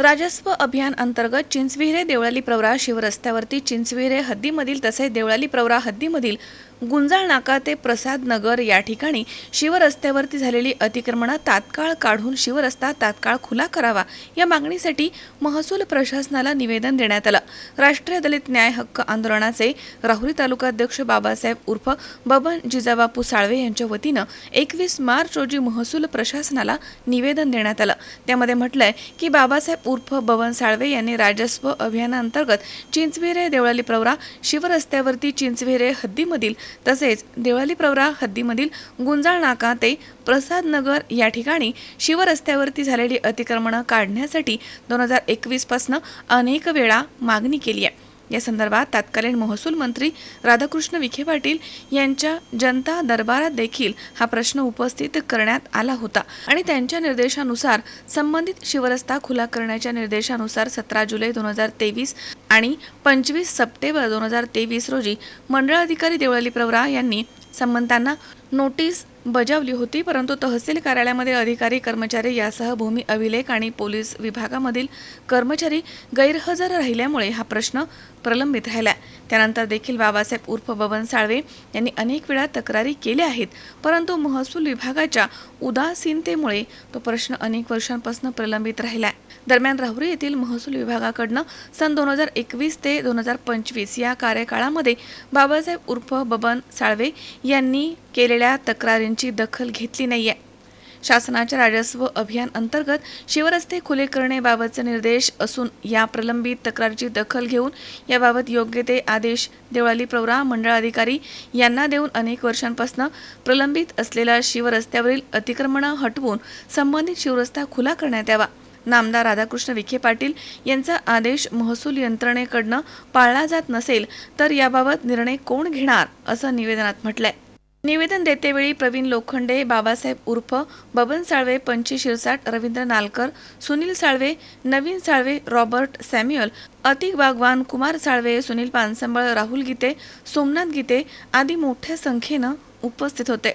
राजस्व अभियान अंतर्गत चिंचविहिरे देवळाली प्रवरा शिवरस्त्यावरती चिंचविहिरे हद्दीमधील तसेच देवळाली प्रवरा हद्दीमधील गुंजाळ नाका ते प्रसाद नगर या ठिकाणी शिवरस्त्यावरती झालेली अतिक्रमणं तात्काळ काढून शिवरस्ता तात्काळ खुला करावा या मागणीसाठी महसूल प्रशासनाला निवेदन देण्यात आलं. राष्ट्रीय दलित न्याय हक्क आंदोलनाचे राहुरी तालुकाध्यक्ष बाबासाहेब उर्फ बबन जिजाबापू साळवे यांच्या वतीनं एकवीस मार्च रोजी महसूल प्रशासनाला निवेदन देण्यात आलं. त्यामध्ये म्हटलंय की बाबासाहेब उर्फ बबन साळवे यांनी राजस्व अभियानांतर्गत चिंचविरे देवळाली प्रवरा शिवरस्त्यावरती चिंचविरे हद्दीमधील तसेच देवळाली प्रवरा हद्दीमधील गुंजाळ नाका ते प्रसाद नगर या ठिकाणी शिवरस्त्यावरती झालेली अतिक्रमणं काढण्यासाठी दोन हजार एकवीसपासनं अनेक वेळा मागणी केली आहे. या संदर्भात तत्कालीन महसूल मंत्री राधाकृष्ण विखे पाटील यांच्या जनता दरबारात देखील हा प्रश्न उपस्थित करण्यात आला होता. आणि त्यांच्या निर्देशानुसार संबंधित शिवरस्ता खुला करण्याच्या निर्देशानुसार सतरा जुलै दोन हजार तेवीस आणि पंचवीस सप्टेंबर दोन हजार तेवीस रोजी मंडळ अधिकारी देवळाली प्रवरा यांनी संबंधांना नोटीस बजावली होती परंतु तहसील कार्यालयामध्ये अधिकारी कर्मचारी यासह भूमी अभिलेख आणि पोलीस विभागामधील कर्मचारी गैरहजर राहिल्यामुळे हा प्रश्न प्रलंबित राहिला. त्यानंतर देखील बाबासाहेब उर्फ बबन साळवे यांनी अनेक वेळा तक्रारी केल्या आहेत परंतु महसूल विभागाच्या उदासीनतेमुळे तो प्रश्न अनेक वर्षांपासून प्रलंबित राहिला. दरम्यान राहुरी येथील महसूल विभागाकडनं सन दोन हजार एकवीस ते दोन हजार पंचवीस या कार्यकाळामध्ये बाबासाहेब उर्फ बबन साळवे यांनी केलेल्या तक्रारींची दखल घेतली नाही आहे शासनाच्या राजस्व अभियान अंतर्गत शिवरस्ते खुले करण्याबाबतचे निर्देश असून या प्रलंबित तक्रारीची दखल घेऊन याबाबत योग्य ते आदेश देवळाली प्रवरा मंडळ अधिकारी यांना देऊन अनेक वर्षांपासून प्रलंबित असलेल्या शिवरस्त्यावरील अतिक्रमणं हटवून संबंधित शिवरस्ता खुला करण्यात यावा. नामदार राधाकृष्ण विखे पाटील यांचा आदेश महसूल यंत्रणेकडनं पाळला जात नसेल तर याबाबत निर्णय कोण घेणार असं निवेदनात म्हटलंय. निवेदन देतेवेळी प्रवीण लोखंडे बाबासाहेब उर्फ बबन साळवे पंची शिरसाट रवींद्र नालकर सुनील साळवे नवीन साळवे रॉबर्ट सॅम्युअल अतिक बागवान कुमार साळवे सुनील पानसंबळ राहुल गीते सोमनाथ गीते आदी मोठ्या संख्येनं उपस्थित होते.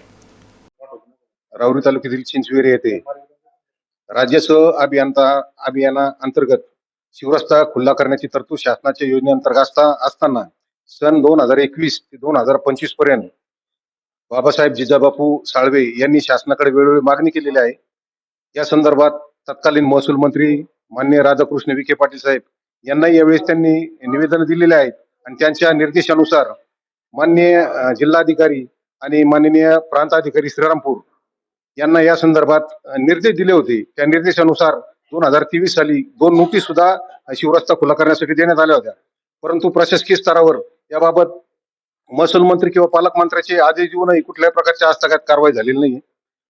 राहुरी तालुक्यातील चिंचवेरी येथे राजस्व अभियंता अभियाना अंतर्गत शिवरस्ता खुल्ला करण्याची तरतूद शासनाच्या योजनेअंतर्गत असताना सन दोन हजार एकवीस ते दोन हजार पंचवीसपर्यंत बाबासाहेब जिजाबापू साळवे यांनी शासनाकडे वेळोवेळी मागणी केलेली आहे. या संदर्भात तत्कालीन महसूल मंत्री मान्य राधाकृष्ण विखे पाटील साहेब यांना यावेळेस त्यांनी निवेदन दिलेले आहेत आणि त्यांच्या निर्देशानुसार मान्य जिल्हाधिकारी आणि माननीय प्रांताधिकारी श्रीरामपूर यांना या संदर्भात निर्देश दिले होते. त्या निर्देशानुसार दोन हजार तेवीस साली दोन नोटीस सुद्धा अ, शिवरस्ता खुला करण्यासाठी देण्यात आल्या होत्या. परंतु प्रशासकीय स्तरावर याबाबत महसूल मंत्री किंवा पालकमंत्र्याचे आदेश देऊनही कुठल्याही प्रकारच्या हस्तगत कारवाई झालेली नाही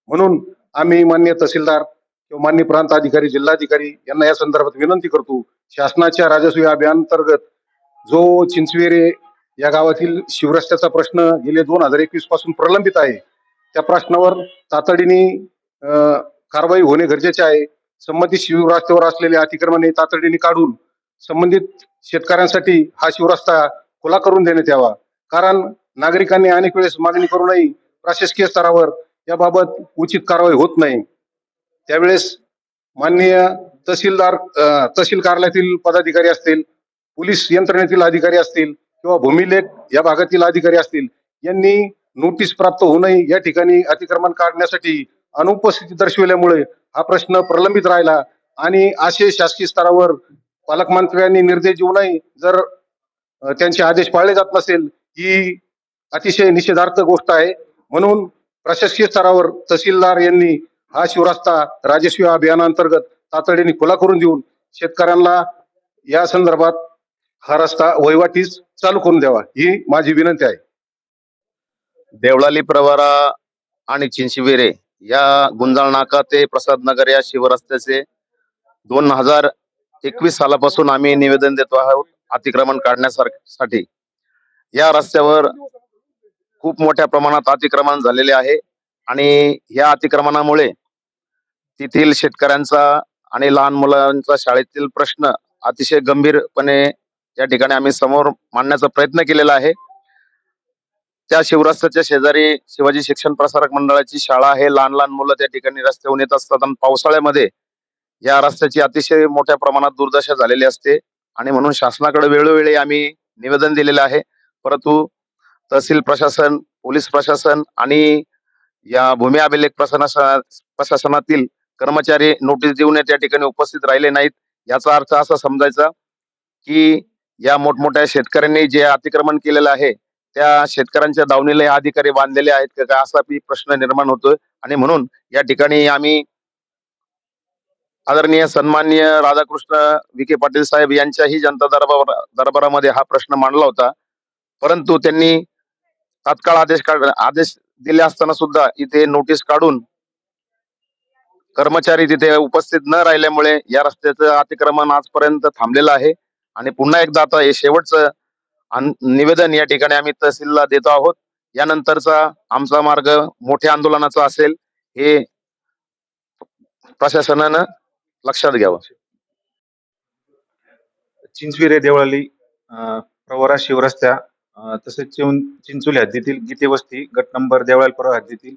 म्हणून आम्ही मान्य तहसीलदार किंवा मान्य प्रांत अधिकारी जिल्हाधिकारी यांना या संदर्भात विनंती करतो शासनाच्या राजस्व अभियानांतर्गत जो चिंचवेरे या गावातील शिवरस्त्याचा प्रश्न गेले दोन हजार एकवीसपासून प्रलंबित आहे. त्या प्रश्नावर तातडीने कारवाई होणे गरजेचे आहे. संबंधित शिवरास्त्यावर असलेले अतिक्रमणे तातडीने काढून संबंधित शेतकऱ्यांसाठी हा शिवरस्ता खुला करून देण्यात यावा. कारण नागरिकांनी अनेक वेळेस मागणी करूनही प्रशासकीय स्तरावर याबाबत उचित कारवाई होत नाही. त्यावेळेस माननीय तहसीलदार तहसील कार्यालयातील पदाधिकारी असतील पोलीस यंत्रणेतील अधिकारी असतील किंवा भूमिलेख या भागातील अधिकारी असतील यांनी नोटीस प्राप्त होऊनही या ठिकाणी अतिक्रमण काढण्यासाठी अनुपस्थिती दर्शविल्यामुळे हा प्रश्न प्रलंबित राहिला. आणि असे शासकीय स्तरावर पालकमंत्र्यांनी निर्देश देऊनही जर त्यांचे आदेश पाळले जात नसेल ही अतिशय निषेधार्थ गोष्ट आहे. म्हणून प्रशासकीय स्तरावर तहसीलदार यांनी हा शिवरस्ता राजस्व अभियानांतर्गत तातडीने खुला करून देऊन शेतकऱ्यांना या संदर्भात हा रस्ता वहिवाटीस चालू करून द्यावा ही माझी विनंती आहे. देवळाली प्रवारा आणि चिंचवेरे या गुंजाळ नाका ते प्रसाद नगर या शिवरस्त्याचे दोन हजार एकवीस सालापासून आम्ही निवेदन देतो आहोत अतिक्रमण काढण्यासाठी या रस्त्यावर खूप मोठ्या प्रमाणात अतिक्रमण झालेले आहे आणि या अतिक्रमणामुळे तेथील शेतकऱ्यांचा आणि लहान मुलांचा शाळेतील प्रश्न अतिशय गंभीरपणे या ठिकाणी आम्ही समोर मांडण्याचा प्रयत्न केलेला आहे. त्या शिवरस्त्याच्या शेजारी शिवाजी शिक्षण प्रसारक मंडळाची शाळा आहे. लहान लहान मुलं त्या ठिकाणी रस्त्याहून येत असतात आणि पावसाळ्यामध्ये या रस्त्याची अतिशय मोठ्या प्रमाणात दुर्दशा झालेली असते. आणि म्हणून शासनाकडे वेळोवेळी आम्ही निवेदन दिलेलं आहे. परंतु तहसील प्रशासन पोलीस प्रशासन आणि या भूमी अभिलेख प्रशासना प्रशासनातील कर्मचारी नोटीस देऊन त्या ठिकाणी उपस्थित राहिले नाहीत. याचा अर्थ असा समजायचा की या मोठमोठ्या शेतकऱ्यांनी जे अतिक्रमण केलेलं आहे त्या शेतकऱ्यांच्या दावणीला हे अधिकारी बांधलेले आहेत का? असा बी प्रश्न निर्माण होतोय? आणि म्हणून या ठिकाणी आम्ही आदरणीय सन्माननीय राधाकृष्ण विखे पाटील साहेब यांच्याही जनता दरबार दरबारामध्ये हा प्रश्न मांडला होता. परंतु त्यांनी तात्काळ आदेश काढ आदेश दिले असताना सुद्धा इथे नोटीस काढून कर्मचारी तिथे उपस्थित न राहिल्यामुळे या रस्त्याचं अतिक्रमण आजपर्यंत थांबलेलं आहे. आणि पुन्हा एकदा आता हे शेवटचं निवेदन या ठिकाणी आम्ही तहसीलला देतो आहोत. यानंतरचा आमचा मार्ग मोठ्या आंदोलनाचा असेल हे प्रशासनानं लक्षात घ्यावं. चिंचविरे देवळाली प्रवरा शिवरस्त्या तसेच चिं- चिंचोली हद्दीतील गीते वस्ती गट नंबर देवळाली प्रवरा हद्दीतील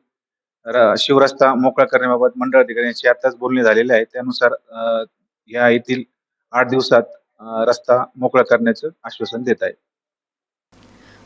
शिवरस्ता मोकळा करण्याबाबत मंडळ अधिकाऱ्यांशी आताच बोलणी झालेली आहे. त्यानुसार या येथील आठ दिवसात रस्ता मोकळा करण्याचं आश्वासन देत आहे.